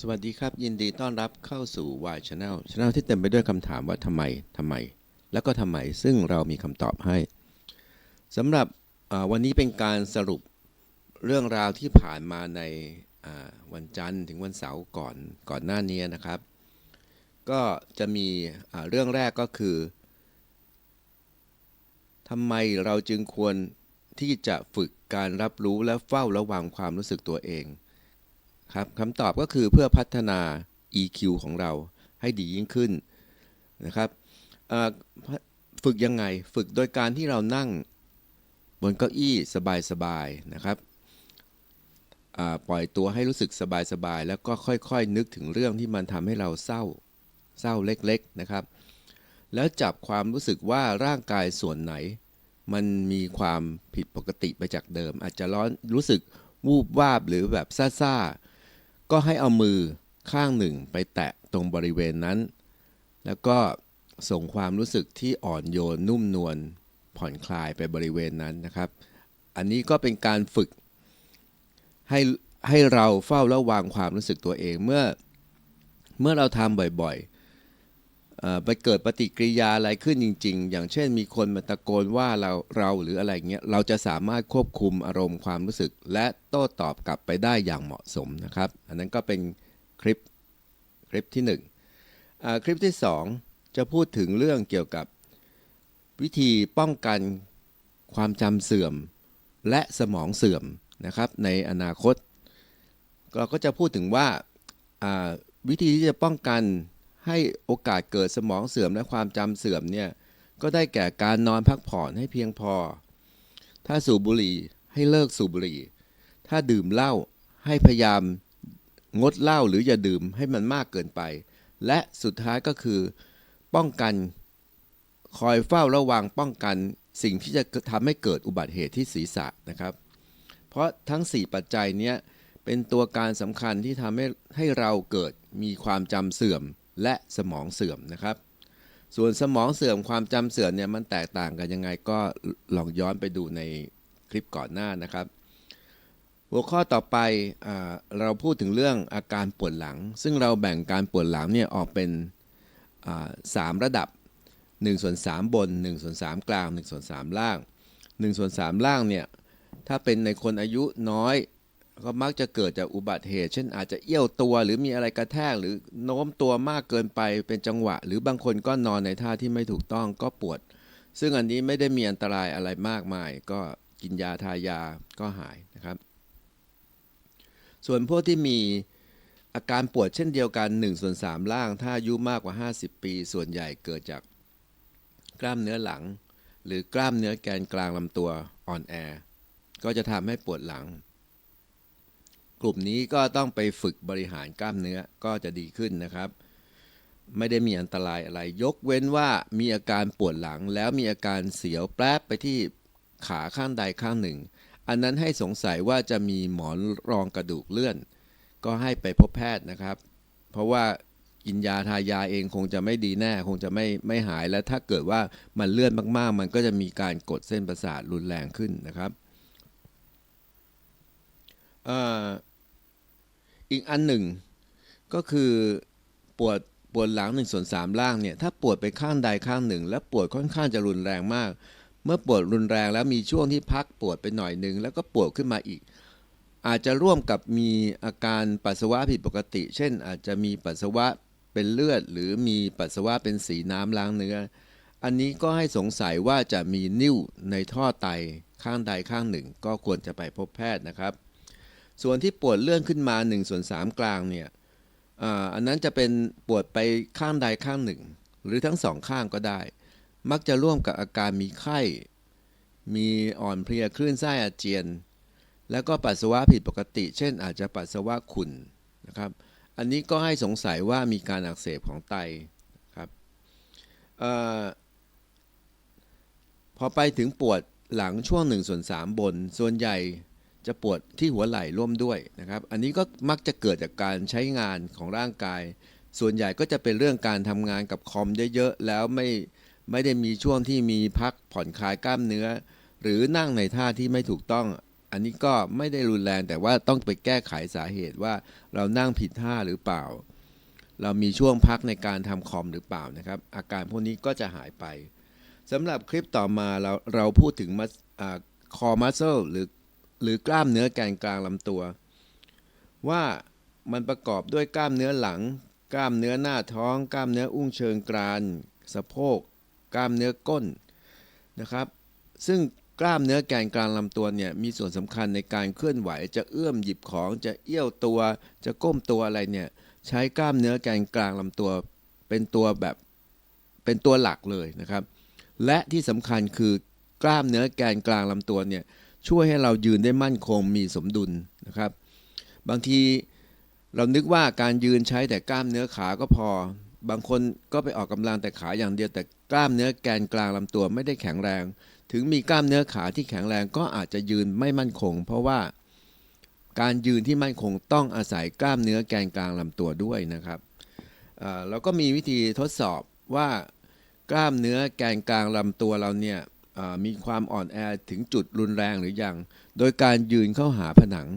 สวัสดีครับ ยินดีต้อนรับเข้าสู่ Y Channel Channel ที่เต็มไปด้วยคำถามว่าทำไมทำไม แล้วก็ทำไมซึ่งเรามีคำตอบให้สำหรับวันนี้เป็นการสรุปเรื่องราวที่ผ่านมาในวันจันทร์ถึงวันเสาร์ก่อนก่อนหน้านี้นะครับ ก็จะมีเรื่องแรกก็คือทำไมเราจึงควรที่จะฝึกการรับรู้และเฝ้าระวังความรู้สึกตัวเอง ครับคำตอบก็คือเพื่อพัฒนา EQ ของเราให้ดียิ่งขึ้นนะครับฝึกยังไงฝึกโดยการที่เรานั่งบนเก้าอี้สบายๆนะครับปล่อยตัวให้รู้สึกสบายๆแล้วก็ค่อยๆนึกถึงเรื่องที่มันทำให้เราเศร้าเศร้าเล็กๆนะครับ แล้วจับความรู้สึกว่าร่างกายส่วนไหน มันมีความผิดปกติไปจากเดิม อาจจะร้อนรู้สึกวูบวาบหรือแบบซ่าๆ ก็ให้เอามือข้างหนึ่งไปแตะตรงบริเวณนั้น แล้วก็ส่งความรู้สึกที่อ่อนโยนนุ่มนวลผ่อนคลายไปบริเวณนั้นนะครับ อันนี้ก็เป็นการฝึกให้ให้เราเฝ้าระวังความรู้สึกตัวเองเมื่อ เมื่อเราทำบ่อยๆ ไปเกิดปฏิกิริยาอะไรขึ้นจริง ๆ อย่างเช่นมีคนมาตะโกนว่าเราเราหรืออะไรเงี้ยเราจะสามารถควบคุมอารมณ์ความรู้สึก และโต้ตอบกลับไปได้อย่างเหมาะสมนะครับ อันนั้นก็เป็นคลิปคลิปที่หนึ่งคลิปที่สองจะพูดถึงเรื่องเกี่ยวกับวิธีป้องกันความจำเสื่อมและสมองเสื่อมนะครับ ในอนาคต เราก็จะพูดถึงว่าวิธีที่จะป้องกัน ให้โอกาสเกิดสมองเสื่อมและความจำเสื่อมเนี่ยก็ได้แก่การนอนพักผ่อนให้เพียงพอ ถ้าสูบบุหรี่ให้เลิกสูบบุหรี่ ถ้าดื่มเหล้าให้พยายามงดเหล้าหรืออย่าดื่มให้มันมากเกินไป และสุดท้ายก็คือป้องกันคอยเฝ้าระวังป้องกันสิ่งที่จะทำให้เกิดอุบัติเหตุที่ศีรษะนะครับ เพราะทั้ง 4 ปัจจัยเนี้ยเป็นตัวการสำคัญที่ทำให้ให้เราเกิดมีความจำเสื่อม และสมองเสื่อมนะครับ ส่วนสมองเสื่อมความจำเสื่อมเนี่ยมันแตกต่างกันยังไงก็ลองย้อนไปดูในคลิปก่อนหน้านะครับ หัวข้อต่อไปอเราพูดถึงเรื่องอาการปวดหลัง ซึ่งเราแบ่งการปวดหลังเนี่ยออกเป็นสามระดับ1ส่วน3บน1ส่วน3กลาง1ส่วน3ล่าง1ส่วน3ล่างเนี่ยถ้าเป็นในคนอายุน้อย ก็มักจะเกิดจากอุบัติเหตุ เช่นอาจจะเอี้ยวตัวหรือมีอะไรกระแทก หรือโน้มตัวมากเกินไปเป็นจังหวะ หรือบางคนก็นอนในท่าที่ไม่ถูกต้องก็ปวด ซึ่งอันนี้ไม่ได้มีอันตรายอะไรมากมาย ก็กินยาทายาก็หายนะครับ ส่วนพวกที่มีอาการปวดเช่นเดียวกัน1ส่วน3ล่าง ถ้าอายุมากกว่า 50 ปี ส่วนใหญ่เกิดจากกล้ามเนื้อหลัง หรือกล้ามเนื้อแกนกลางลำตัวอ่อนแอ ก็จะทำให้ปวดหลัง กลุ่มนี้ก็ต้องไปฝึกบริหารกล้ามเนื้อก็จะดีขึ้นนะครับ ไม่ได้มีอันตรายอะไร ยกเว้นว่ามีอาการปวดหลังแล้วมีอาการเสียวแป๊บไปที่ขาข้างใดข้างหนึ่ง อันนั้นให้สงสัยว่าจะมีหมอนรองกระดูกเลื่อน ก็ให้ไปพบแพทย์นะครับ เพราะว่ากินยาทายาเองคงจะไม่ดีแน่ คงจะไม่ไม่หายและถ้าเกิดว่ามันเลื่อนมากๆ มันก็จะมีการกดเส้นประสาทรุนแรงขึ้นนะครับ เอ่อ อีกอันหนึ่ง ก็คือปวดปวดหลังหนึ่งส่วนสามล่างเนี่ยถ้าปวดไปข้างใดข้างหนึ่ง และปวดค่อนข้างจะรุนแรงมาก เมื่อปวดรุนแรงแล้วมีช่วงที่พักปวดไปหน่อยหนึ่งแล้วก็ปวดขึ้นมาอีก อาจจะร่วมกับมีอาการปัสสาวะผิดปกติ เช่น อาจจะมีปัสสาวะเป็นเลือด หรือมีปัสสาวะเป็นสีน้ำล้างเนื้อ อันนี้ก็ให้สงสัยว่าจะมีนิ่วในท่อไตข้างใดข้างหนึ่ง ก็ควรจะไปพบแพทย์นะครับ ส่วนที่ปวดเลื่อนขึ้นมา1ส่วน3กลางเนี่ยอันนั้นจะเป็นปวดไปข้างใดข้างหนึ่ง หรือทั้งสองข้างก็ได้ มักจะร่วมกับอาการมีไข้ มีอ่อนเพลียคลื่นไส้อาเจียน แล้วก็ปัสสาวะผิดปกติ เช่น อาจจะปัสสาวะขุ่นนะครับ อันนี้ก็ให้สงสัยว่ามีการอักเสบของไตครับอพอไปถึงปวดหลังช่วง1ส่วน3บน ส่วนใหญ่ จะปวดที่หัวไหล่ร่วมด้วยนะครับ อันนี้ก็มักจะเกิดจากการใช้งานของร่างกาย ส่วนใหญ่ก็จะเป็นเรื่องการทำงานกับคอมเยอะๆ แล้วไม่ไม่ได้มีช่วงที่มีพักผ่อนคลายกล้ามเนื้อ หรือนั่งในท่าที่ไม่ถูกต้อง อันนี้ก็ไม่ได้รุนแรงแต่ว่าต้องไปแก้ไขสาเหตุว่าเรานั่งผิดท่าหรือเปล่า เรามีช่วงพักในการทำคอมหรือเปล่านะครับ อาการพวกนี้ก็จะหายไปสำหรับคลิปต่อมาเราเราพูดถึงมัสคอมัสเซลหรือ หรือกล้ามเนื้อแกนกลางลำตัว ว่ามันประกอบด้วยกล้ามเนื้อหลัง กล้ามเนื้อหน้าท้อง กล้ามเนื้ออุ้งเชิงกราน สะโพก กล้ามเนื้อก้นนะครับ ซึ่งกล้ามเนื้อแกนกลางลำตัวเนี่ยมีส่วนสำคัญในการเคลื่อนไหว จะเอื้อมหยิบของ จะเอี้ยวตัว จะก้มตัวอะไรเนี่ยใช้กล้ามเนื้อแกนกลางลำตัวเป็นตัวแบบเป็นตัวหลักเลยนะครับ และที่สำคัญคือกล้ามเนื้อแกนกลางลำตัวเนี่ย ช่วยให้เรายืนได้มั่นคงมีสมดุลนะครับ บางทีเรานึกว่าการยืนใช้แต่กล้ามเนื้อขาก็พอ บางคนก็ไปออกกำลังแต่ขาอย่างเดียวแต่กล้ามเนื้อแกนกลางลำตัวไม่ได้แข็งแรง ถึงมีกล้ามเนื้อขาที่แข็งแรงก็อาจจะยืนไม่มั่นคง เพราะว่าการยืนที่มั่นคงต้องอาศัยกล้ามเนื้อแกนกลางลำตัวด้วยนะครับเราก็มีวิธีทดสอบว่ากล้ามเนื้อแกนกลางลำตัวเราเนี่ย มีความอ่อนแอถึงจุดรุนแรงหรือยัง โดยการยืนเข้าหาผนัง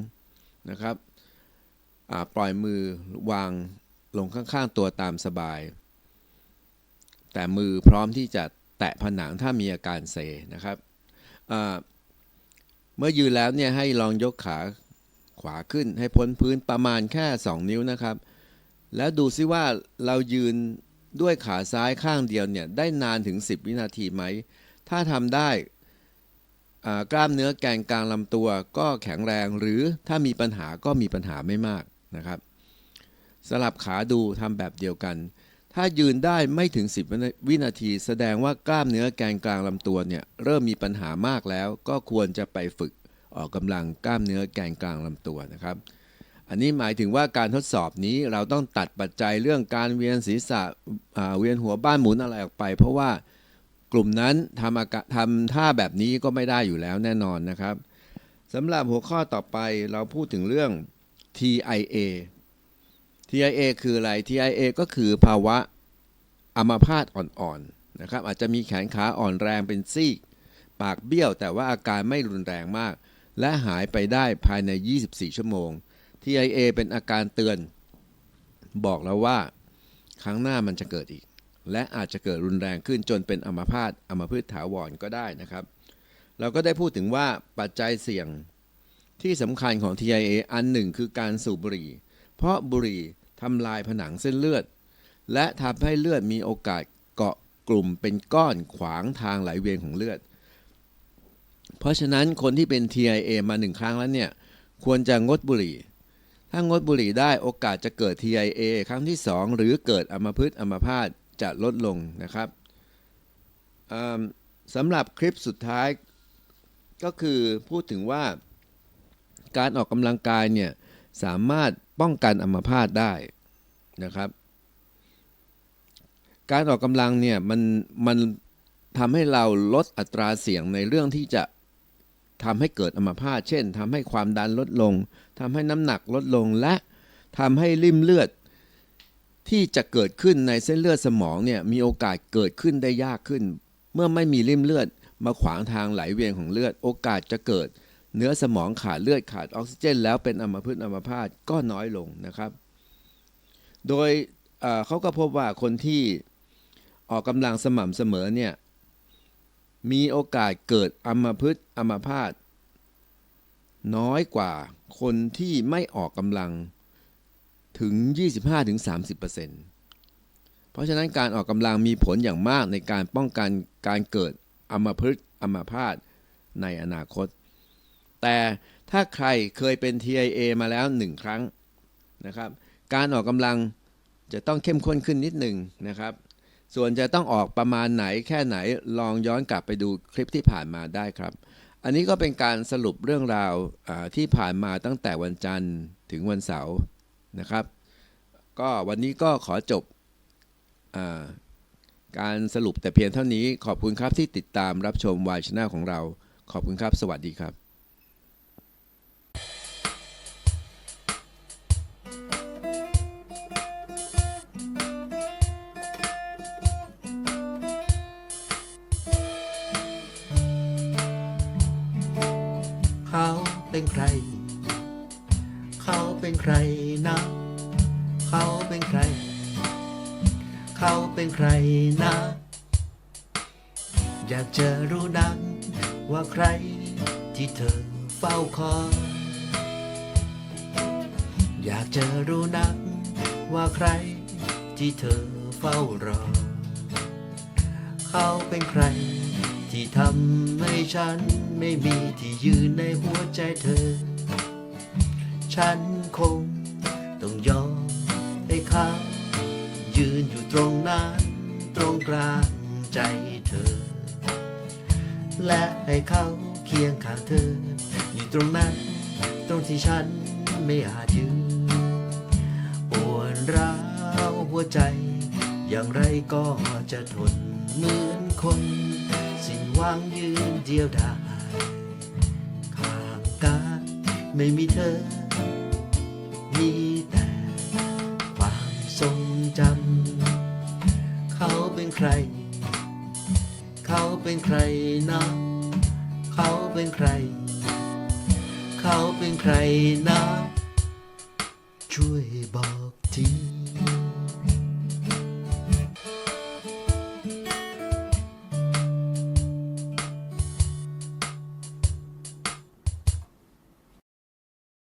นะครับปล่อยมือวางลงข้างๆตัวตามสบาย แต่มือพร้อมที่จะแตะผนังถ้ามีอาการเซนะครับเมื่อยืนแล้วเนี่ยให้ลองยกขาขวาขึ้นให้พ้นพื้นประมาณแค่ 2 นิ้วนะครับ แล้วดูซิว่าเรายืนด้วยขาซ้ายข้างเดียวเนี่ยได้นานถึง 10 วินาทีไหม ถ้าทำได้กล้ามเนื้อแกนกลางลำตัวก็แข็งแรงหรือถ้ามีปัญหาก็มีปัญหาไม่มากนะครับ สลับขาดูทำแบบเดียวกัน ถ้ายืนได้ไม่ถึง 10 วินาที แสดงว่ากล้ามเนื้อแกนกลางลำตัวเนี่ยเริ่มมีปัญหามากแล้ว ก็ควรจะไปฝึกออกกำลังกล้ามเนื้อแกนกลางลำตัวนะครับ อันนี้หมายถึงว่าการทดสอบนี้เราต้องตัดปัจจัยเรื่องการเวียนศีรษะเวียนหัวบ้านหมุนอะไรออกไป เพราะว่า กลุ่มนั้นทำอากาทำท่าแบบนี้ก็ไม่ได้อยู่แล้วแน่นอนนะครับสำหรับหัวข้อต่อไปเราพูดถึงเรื่อง TIA TIA คืออะไร TIA ก็คือภาวะอัมพาตอ่อนๆนะครับ อาจจะมีแขนขาอ่อนแรงเป็นซีก ปากเบี้ยวแต่ว่าอาการไม่รุนแรงมาก และหายไปได้ภายใน 24 ชั่วโมง TIA เป็นอาการเตือน บอกแล้วว่า ครั้งหน้ามันจะเกิดอีก และอาจจะเกิดรุนแรงขึ้นจนเป็นอัมพาตอัมพฤกษ์ถาวรก็ได้นะครับ เราก็ได้พูดถึงว่าปัจจัยเสี่ยงที่สำคัญของ TIA อันหนึ่งคือการสูบบุหรี่ เพราะบุหรี่ทำลายผนังเส้นเลือด และทำให้เลือดมีโอกาสเกาะกลุ่มเป็นก้อนขวางทางไหลเวียนของเลือด เพราะฉะนั้นคนที่เป็น TIA มาหนึ่งครั้งแล้วเนี่ยควรจะงดบุหรี่ ถ้างดบุหรี่ได้โอกาสจะเกิด TIA ครั้งที่ 2 หรือเกิดอัมพฤกษ์อัมพาต จะลดลงนะครับสำหรับคลิปสุดท้ายก็คือพูดถึงว่าการออกกำลังกายเนี่ยสามารถป้องกันอัมพาตได้นะครับ การออกกำลังเนี่ยมันมันทำให้เราลดอัตราเสี่ยงในเรื่องที่จะทำให้เกิดอัมพาตเช่นทำให้ความดันลดลงทำให้น้ำหนักลดลงและทำให้ริ่มเลือด ที่จะเกิดขึ้นในเส้นเลือดสมองเนี่ยมีโอกาสเกิดขึ้นได้ยากขึ้น เมื่อไม่มีริมเลือดมาขวางทางไหลเวียนของเลือด โอกาสจะเกิด เนื้อสมองขาดเลือดขาดออกซิเจน แล้วเป็นอัมพฤกษ์อัมพาตก็น้อยลงนะครับ โดยเอ่อเขาก็พบว่าคนที่ออกกำลังสม่ำเสมอเนี่ยมีโอกาสเกิดอัมพฤกษ์อัมพาตน้อยกว่าคนที่ไม่ออกกำลัง ถึง 25-30%เพราะฉะนั้นการออกกำลังมีผลอย่างมากในการป้องกันการเกิดอัมพฤกษ์อัมพาตในอนาคต แต่ถ้าใครเคยเป็น TIA มาแล้วหนึ่งครั้งนะครับ การออกกำลังจะต้องเข้มข้นขึ้นนิดหนึ่งนะครับ ส่วนจะต้องออกประมาณไหนแค่ไหนลองย้อนกลับไปดูคลิปที่ผ่านมาได้ครับ อันนี้ก็เป็นการสรุปเรื่องราวที่ผ่านมาตั้งแต่วันจันทร์ถึงวันเสาร์ นะครับ ก็วันนี้ก็ขอจบการสรุปแต่เพียงเท่านี้ขอบคุณครับที่ติดตามรับชมวายชนะของเรา ขอบคุณครับ สวัสดีครับเขาเป็นใคร เขาเป็นใคร เขาเป็นใครนะ อยากจะรู้นักว่าใครที่เธอเฝ้าคอยอยากจะรู้นักว่าใครที่เธอเฝ้ารอ เขาเป็นใครที่ทำให้ฉันไม่มีที่ยืนในหัวใจเธอ ฉันคงต้องยอม ให้เขายืนอยู่ตรงนั้น ตรงกลางใจเธอ และให้เขาเคียงข้างเธอ อยู่ตรงนั้น ตรงที่ฉันไม่อาจยืนปวดร้าวหัวใจ อย่างไรก็จะทนเหมือนคน สิ้นหวังยืนเดียวดายข้างกายไม่มีเธอ เขาเป็นใครนะเขาเป็นใคร เขาเป็นใครนะ ช่วยบอกที